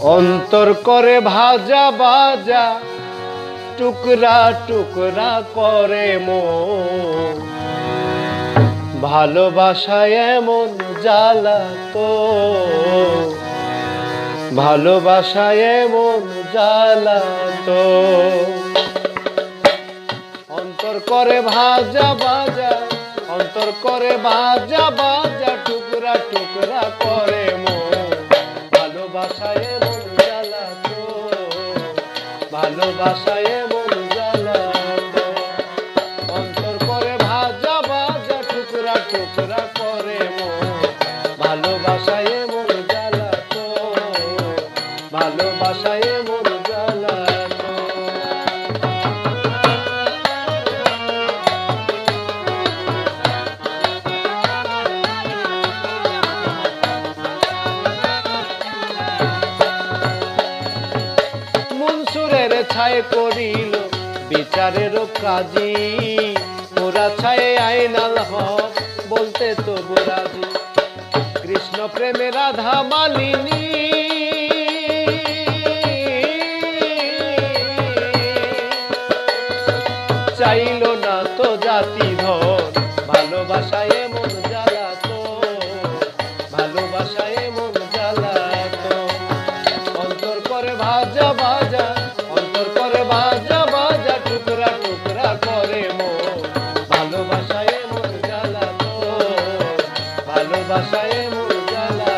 অন্তর করে ভাজা ভাজা, টুকরা টুকরা করে মন। ভালোবাসায় এমন জ্বালা তো। ভালোবাসায় এমন জ্বালা তো। অন্তর করে ভাজা ভাজা, অন্তর করে ভাজা ভাজা, টুকরা টুকরা করে মন। ভালোবাসায় মনসুরের ছায় করিল বিচারের কাজী। ওরা ছায় আইনাল হক বলতে তো বুরাজি কৃষ্ণ প্রেমে রাধা মালিনী। চাইল না তো জাতি ধন ভালোবাসায় ভালোবাসায় মন জ্বালা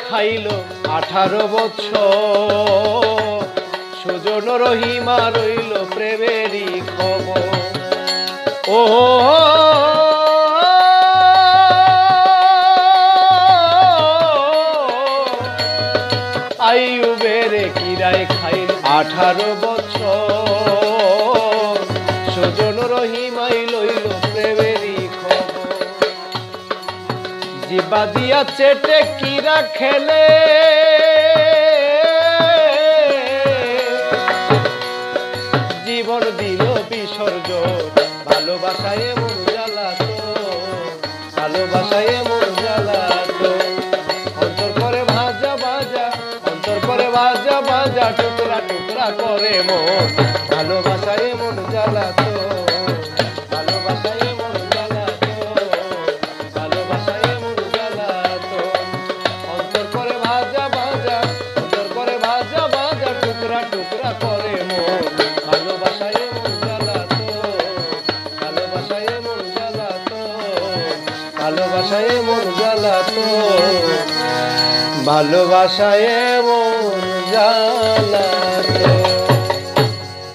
খাইল আঠারো বছর। সুজন রহিমা রইল প্রেমেরই খবর। আঠারো বছর। সুজন রহিমাই লইল প্রেমেরই খবর। জিবা দিয়া চেটে কিরা খেলে। দিল বিসর্জন ভালোবাসায় মন জ্বালা তো ভালোবাসায় মন জ্বালা তো অন্তর করে ভাজা ভাজা, অন্তর করে ভাজা ভাজা, টুকরা টুকরা করে মন। ভালোবাসায় মন জ্বালা ভালোবাসায় মন জ্বালাতো। ভালোবাসায় মন জ্বালা তো